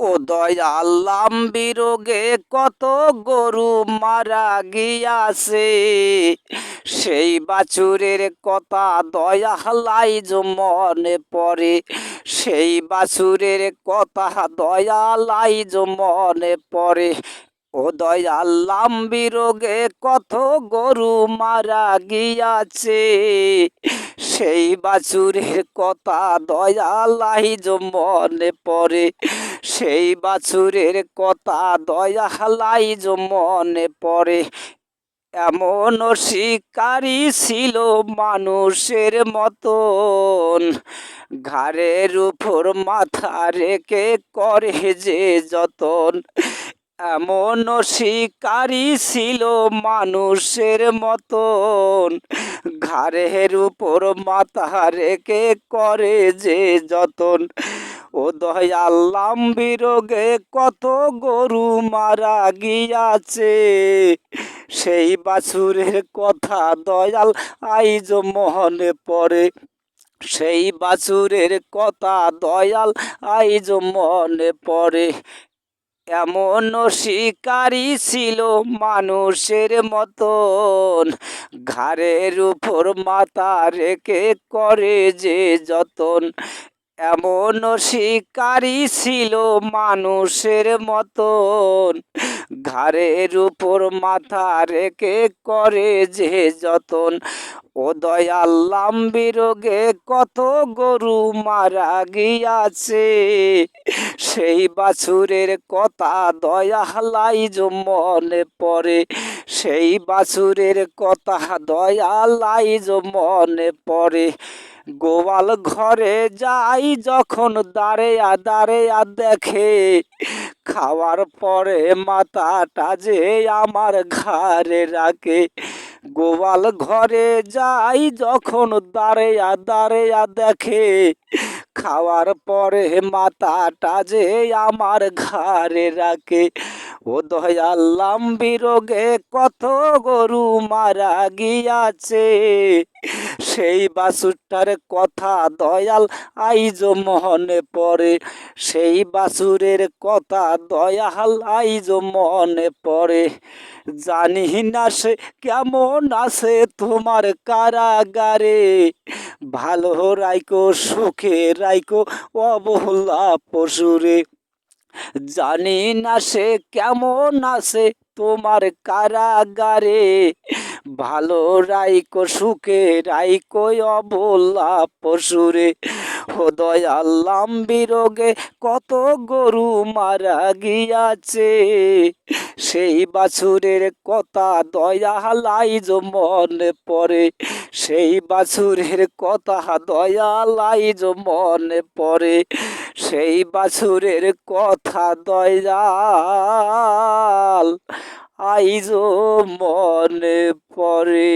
ও দয়াল্লাম বিরোগে কত গরু মারা গিয়াছে। সেই বাছুরের কথা দয়া দয়ালাই মনে পড়ে। সেই বাছুরের কথা দয়া দয়ালাই মনে পড়ে। ও দয়াল্লাম বিরোগে কত গরু মারা গিয়াছে। সেই বাছুরের কথা দয়ালাই মনে পড়ে, সেই বাছুরের কথা দয়ালাই মনে পড়ে। এমন শিকারী ছিল মানুষের মতন। ঘাড়ের উপর মাথা রেখে করে যে যতন। এমন শিকারী ছিল মানুষের মতন। ঘাড়ের উপর মাথা রেখে করে যে যতন। ও দয়াল্লাম বিরোগে কত গরু মারা গিয়াছে। সেই বাছুরের কথা দয়াল আইজ মহনে পড়ে। সেই বাছুরের কথা দয়াল আইজ মনে পড়ে। এমন শিকারী ছিল মানুষের মতন। ঘাড়ের উপর মাথা রেখে করে যে যতন। এমন শিকারী ছিল মানুষের মতন। ঘাড়ের উপর মাথা রেখে করে যে যতন। ও দয়াল্লাম বিরোগে কত গরু মারা গিয়াছে। সেই বাছুরের কথা দয়ালাই মনে পড়ে। সেই বাছুরের কথা দয়ালাই মনে পড়ে। গোয়াল ঘরে যাই যখন দাঁড়েয়া দাঁড়েয়া দেখে। খাওয়ার পরে মাথাটা যে আমার ঘাড়ে রাখে। গোয়াল ঘরে যাই যখন দাঁড়েয়া দাঁড়েয়া দেখে খাওয়ার পরে মাথাটা যে আমার ঘরে রাখে। ও দয়াল্লাম বিরোগে কত গরু মারা গিয়াছে। সেই বাসুরটার কথা দয়াল আইজ মনে পড়ে। সেই বাসুরের কথা দয়াল আইজ মনে পড়ে। জানি না সে কেমন আছে তোমার কারাগারে। ভালো রাইকো, সুখে রাইকো, অবহলা পশুরে। জানি না সে কেমন আছে তোমার কারাগারে। ভালো রাইকো, সুখে রাইকো, অবলা পশুরে। হৃদয় আল্লাম বিরোগে কত গরু মারা গিয়াছে। সেই বাছুরের কথা দয়া লাই দয়ালাই মনে পড়ে। সেই বাছুরের কথা দয়া দয়ালাই মনে পড়ে। সেই বাছুরের কথা দয়াল আইজ মনে পড়ে।